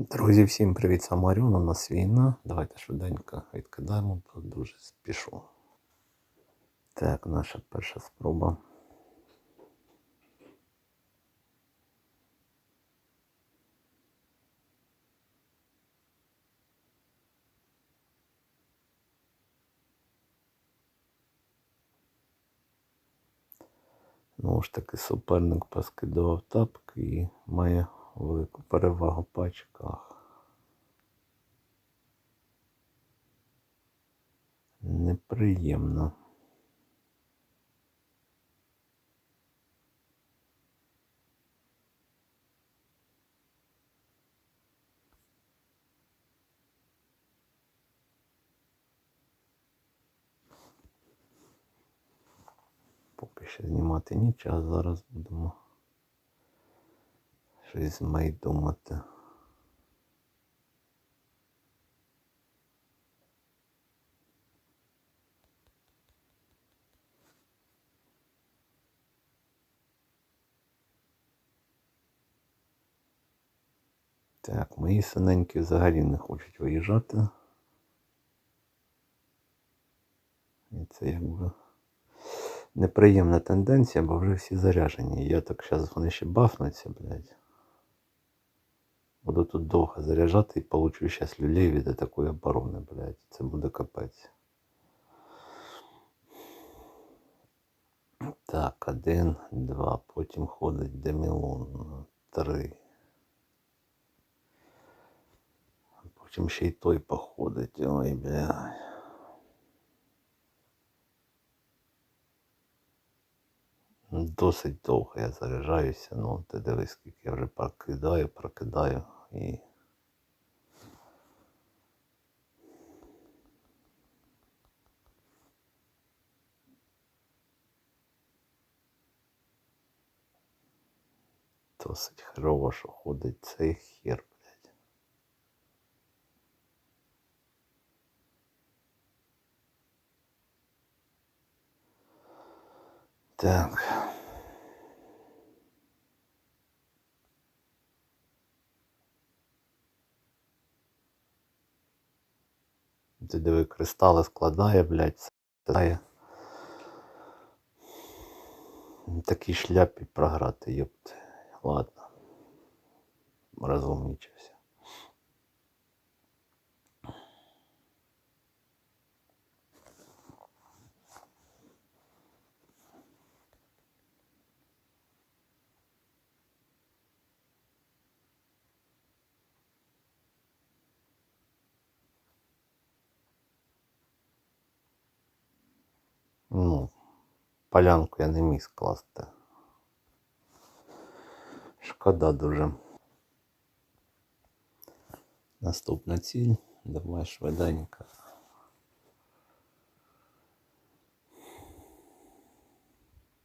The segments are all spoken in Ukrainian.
Друзі, всім привіт, сам Маріон, у нас війна. Давайте швиденько відкидаємо, бо дуже спішу. Так, наша перша спроба. Знову ж таки, суперник поскидував тапки і має велику перевагу по очках. Неприємно. Поки що знімати нічого, а зараз будемо щось Мей думати. Так, мої синенькі взагалі не хочуть виїжджати. І це якби неприємна тенденція, бо вже всі заряжені. Я так зараз вони ще бафнуться, блядь. Буду тут довго заряджати і получу зараз люлей від такої оборони, блядь. Це буде капець. Так, один, два, потім ходить Демілон. Три. Потім ще й той походить. Ой, блядь. Досить довго я заряджаюся, ну ти дивись, скільки я вже прокидаю, прокидаю і. Досить херово, ходить цей хер, блядь. Так. Ти диви, кристали складає, блядь, складає. Такій шляпі програти, ёпт. Ладно. Розумнічився. Ну, полянку я не міг скласти. Шкода дуже. Наступна ціль. Давай швиденько.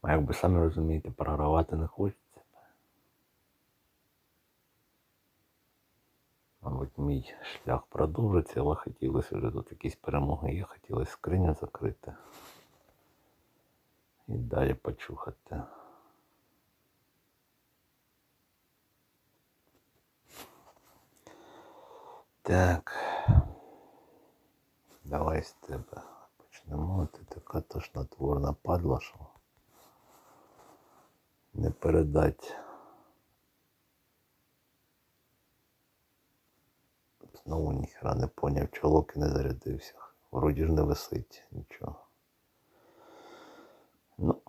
А як ви самі розумієте, програвати не хочеться. Мабуть, мій шлях продовжиться, але хотілося вже тут якісь перемоги є, хотілося скриню закрити. І далі почухати. Так. Давай з тебе почнемо. Ти така тошнотворна падла, що не передать. Знову ніхера не поняв, чолок і не зарядився. Вроді ж не висить нічого. Ну.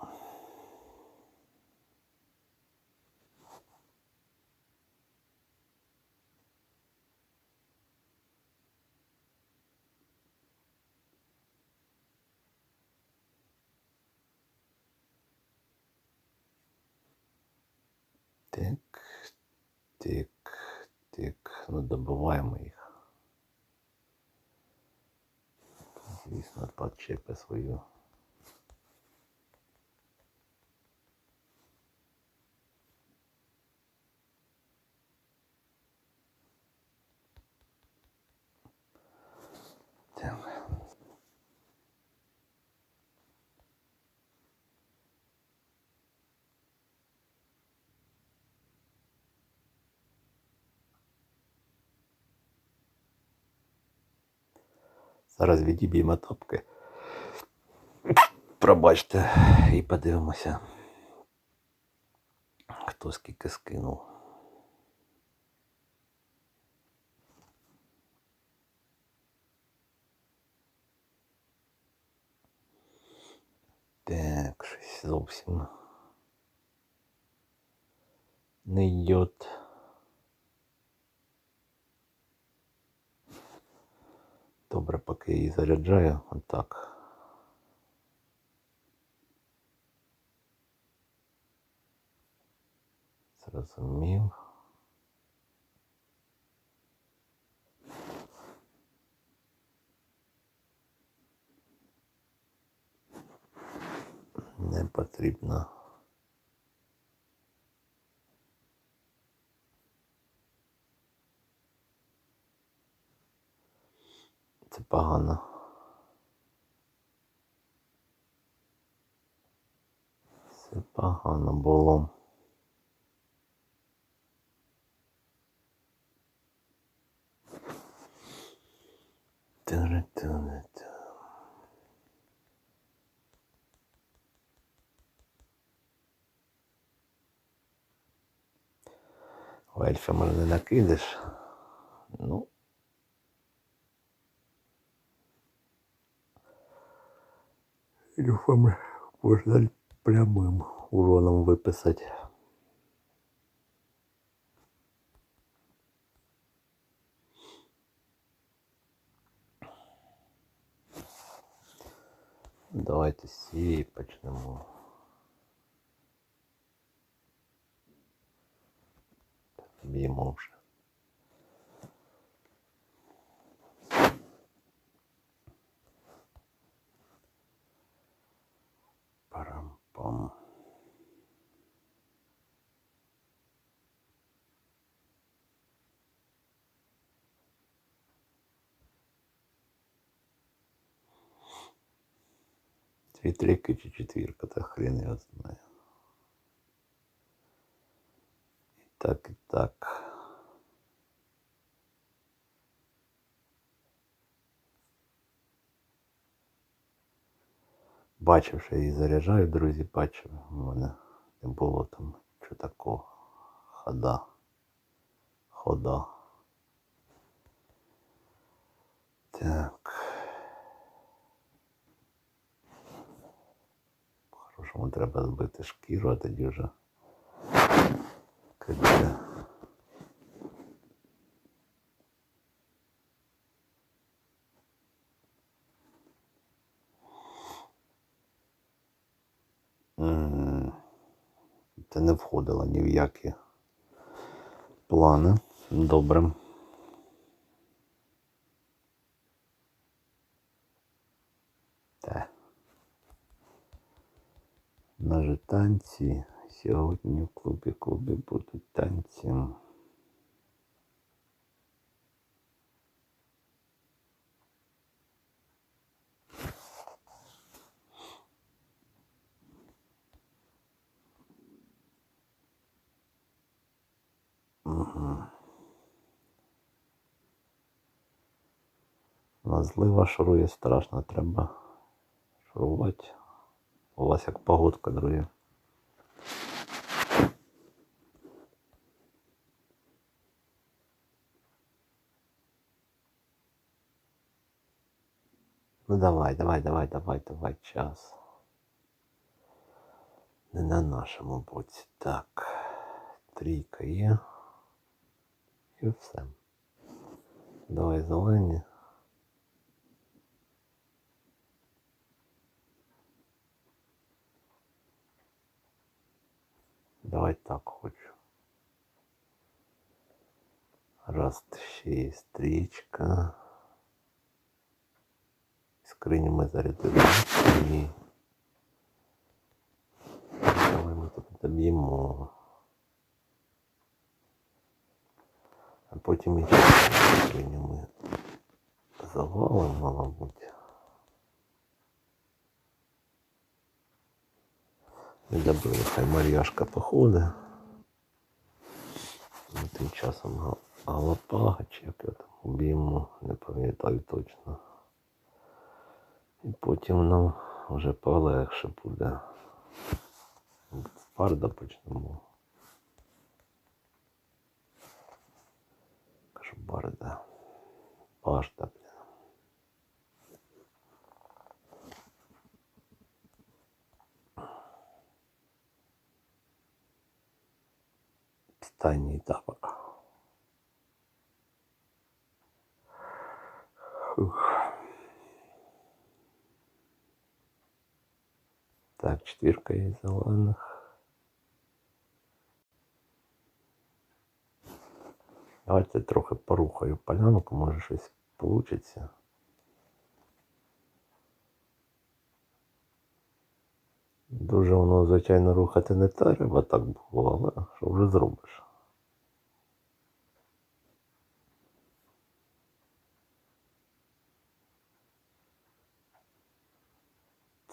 Так, тик, тик. Ну, добиваємо їх. Звісно, подчепи свою. Зараз відіб'ємо тапки. Пробачте і подивимося. Хто скільки скинув. Так, щось зовсім не йдет. Добре, поки її заряджаю, отак. Зрозумів. Не потрібно. Це погано. Це погано було. Ельфа може не. Ну. Ельфам можна прямим уроном виписати. Давайте з цієї почнемо. Б'ємо вже. Дві трійки чи четвірка, та хрен я знаю. І так, і так. Бачив, що я її заряджаю, друзі, бачив. У мене не було там що такого. Хода. Хода. Так. По-хорошому треба збити шкіру, а тоді вже кидати. Це не входило ні в які плани. Добре. Так. Наші танці. Сьогодні в клубі клубі будуть танці. Угу. Назлива шурує страшно, треба шурувати. У вас як погодка, друзі. Ну давай, давай, давай, давай, давай, час. Не на нашому боці. Так. Трійка є. І все. Давай зелені. Давай так хочу. Раз, ще є стрічка. Скрині ми зарядили. Давай ми тут доб'ємо. А потім і скрині ми завалимо, мабуть. Не добили, Мар'яшка походить. Ну, тим часом Галапага, чи як його там уб'ємо, не пам'ятаю точно. І потім нам вже полегше буде. Парда почнемо. Кажу, барда. Башта, блін. Останній етап. Фух. Так, четвірка є зелених. Давайте трохи порухаю полянку, може щось получиться. Дуже воно, звичайно, рухати не треба, так було, але що вже зробиш?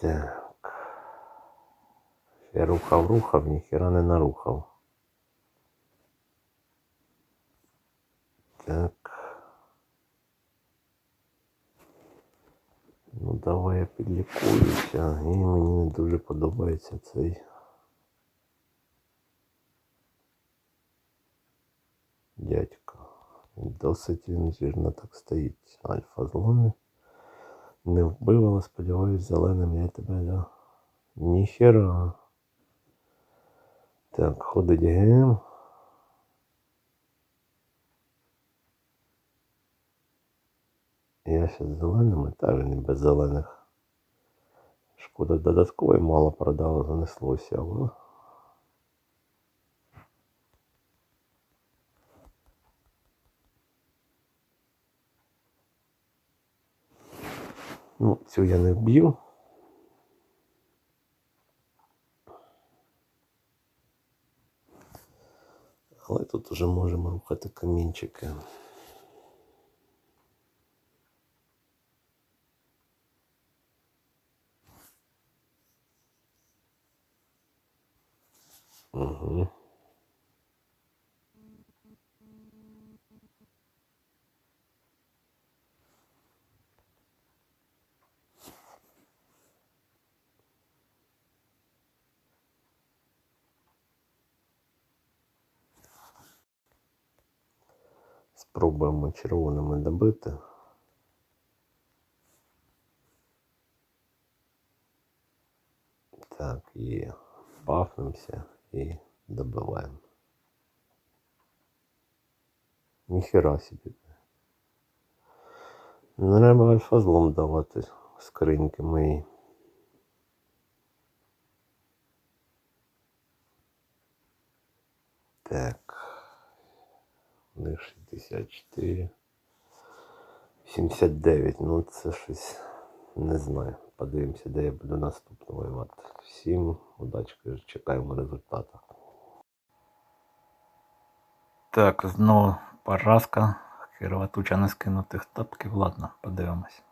Так. Я рухав, рухав, ніхіра не нарухав. Так. Ну давай я підлікуюся. І мені не дуже подобається цей. Дядько. Досить він жирно так стоїть. Альфа зломи. Не вбив, але сподіваюсь, зеленим я тебе да. Ніхера. Так, ходить гем. Я ще з зеленими, та він і без зелених. Шкода додатково мало продало, занеслося, але. Ну, цю я не вб'ю. Але тут уже можемо рухати камінчики. Угу. Спробуємо червоними добити. Так, і бафнемося і добиваємо. Ніхера собі. Не треба альфа злом давати скриньки мої. Так. Них 64. 79. Ну це щось не знаю. Подивимося, де я буду наступно воювати. Всім удачки, чекаємо результату. Так, знову поразка. Херова туча не скинутих тапків. Ладно, подивимось.